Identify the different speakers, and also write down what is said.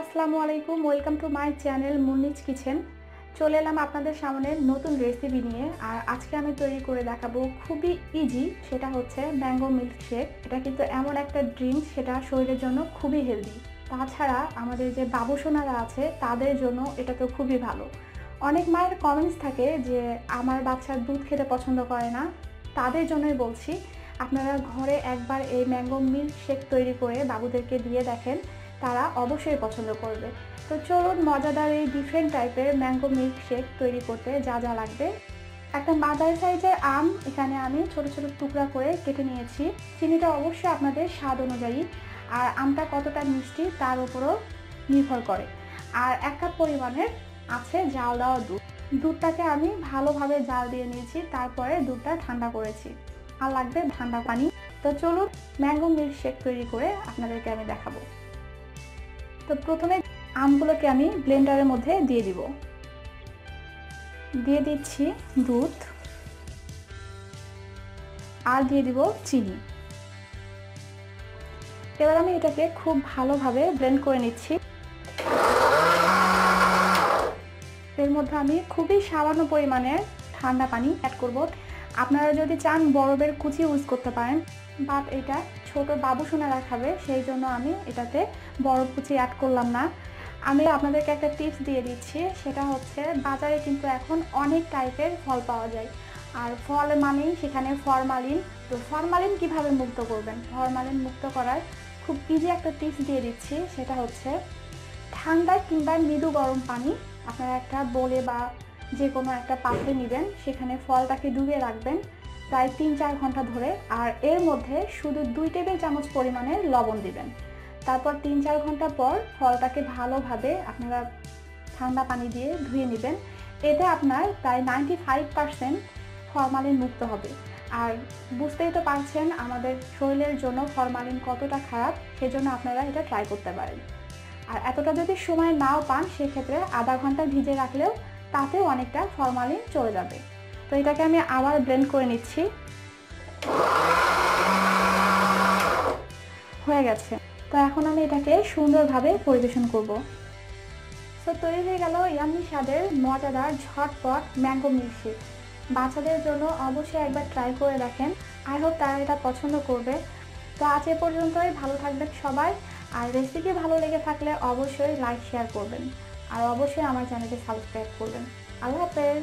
Speaker 1: আসসালামু আলাইকুম, welcome to my channel Munni's kitchen. চলে এলাম আপনাদের সামনে নতুন রেসিপি নিয়ে, আর আজকে আমি তৈরি করে দেখাবো খুবই ইজি সেটা হচ্ছে ম্যাঙ্গো মিল্ক শেক এটা কিন্তু এমন একটা ড্রিঙ্ক সেটা শরীরের জন্য খুবই হেলদি তাছাড়া আমাদের যে বাবুসোনারা আছে, তাদের জন্য এটা তো খুবই ভালো। অনেক মায়ের কমেন্টস থাকে যে, আমার বাচ্চার দুধ খেতে পছন্দ করে না। তাদের জন্যই বলছি, আপনারা ঘরে একবার এই ম্যাঙ্গো মিল্ক শেক তৈরি করে বাবুদেরকে দিয়ে দেখেন। তারা অবশ্যই পছন্দ করবে। তো চলুন, মজাদার এই ডিফারেন্ট টাইপের ম্যাঙ্গো মিল্ক শেক তৈরি করতে যা যা লাগবে। একটা মাদার সাইজের আম, এখানে আমি ছোট ছোট টুকরা করে কেটে নিয়েছি। চিনিটা অবশ্যই আপনাদের স্বাদ অনুযায়ী, আর আমটা কতটা মিষ্টি তার উপরও নির্ভর করে। আর এক কাপ পরিমাণের আছে জাল দেওয়া দুধ। দুধটাকে আমি ভালোভাবে জাল দিয়ে নিয়েছি, তারপরে দুধটা ঠান্ডা করেছি। আর লাগবে ঠান্ডা পানি। তো চলুন ম্যাঙ্গো মিল্ক শেক তৈরি করে আপনাদেরকে আমি দেখাবো। তো প্রথমে আমগুলোকে আমি ব্লেন্ডারের মধ্যে দিয়ে দিব। দিয়ে দিচ্ছি দুধ। আর দিয়ে দিব চিনি। এবার আমি এটাকে খুব ভালোভাবে ব্লেন্ড করে নিচ্ছি। এর মধ্যে আমি খুবই সামান্য পরিমাণে ঠান্ডা পানি অ্যাড করব। আপনারা যদি চান বরফের কুচি ইউজ করতে পারেন বাট এটা ছোট বাবু সোনারা খাবে সেই জন্য আমি এটাতে বরফ কুচি অ্যাড করলাম না। আমি আপনাদেরকে একটা টিপস দিয়ে দিচ্ছি, সেটা হচ্ছে বাজারে কিন্তু এখন অনেক টাইপের ফল পাওয়া যায়। আর ফল মানেই সেখানে ফরমালিন তো ফরমালিন কীভাবে মুক্ত করবেন? ফরমালিন মুক্ত করার খুব ইজি একটা টিপস দিয়ে দিচ্ছি, সেটা হচ্ছে ঠান্ডা কিংবা মৃদু গরম পানি। আপনারা একটা বলে বা যে কোনো একটা পাত্রে নেবেন, সেখানে ফলটাকে ডুবিয়ে রাখবেন প্রায় তিন চার ঘণ্টা ধরে আর এর মধ্যে শুধু দুই টেবিল চামচ পরিমাণে লবণ দিবেন। তারপর তিন চার ঘণ্টা পর ফলটাকে ভালোভাবে আপনারা ঠান্ডা পানি দিয়ে ধুয়ে নেবেন। এতে আপনার প্রায় নাইনটি ফাইভ পারসেন্ট ফরমালিন মুক্ত হবে। আর বুঝতেই তো পারছেন, আমাদের শরীরের জন্য ফরমালিন কতটা খারাপ, সেজন্য আপনারা এটা ট্রাই করতে পারেন। আর এতটা যদি সময় নাও পান, সেক্ষেত্রে আধা ঘণ্টা ভিজে রাখলেও তাতেও অনেকটা ফরমালিন চলে যাবে। তো এটাকে আমি আবার ব্লেন্ড করে নিচ্ছি। হয়ে গেছে। তো এখন আমি এটাকে সুন্দরভাবে পরিবেশন করব। তো তৈরি হয়ে গেল ইয়াম্মি স্বাদের মজাদার ঝটপট ম্যাঙ্গো মিল্কশেক বাচ্চাদের জন্য অবশ্যই একবার ট্রাই করে দেখেন। আই হোপ তারা এটা পছন্দ করবে। তো আজ এ পর্যন্তই। ভালো থাকবেন সবাই। আর রেসিপি ভালো লেগে থাকলে অবশ্যই লাইক শেয়ার করবেন। আর অবশ্যই আমার চ্যানেলকে সাবস্ক্রাইব করবেন। আল্লাহ হাফেজ।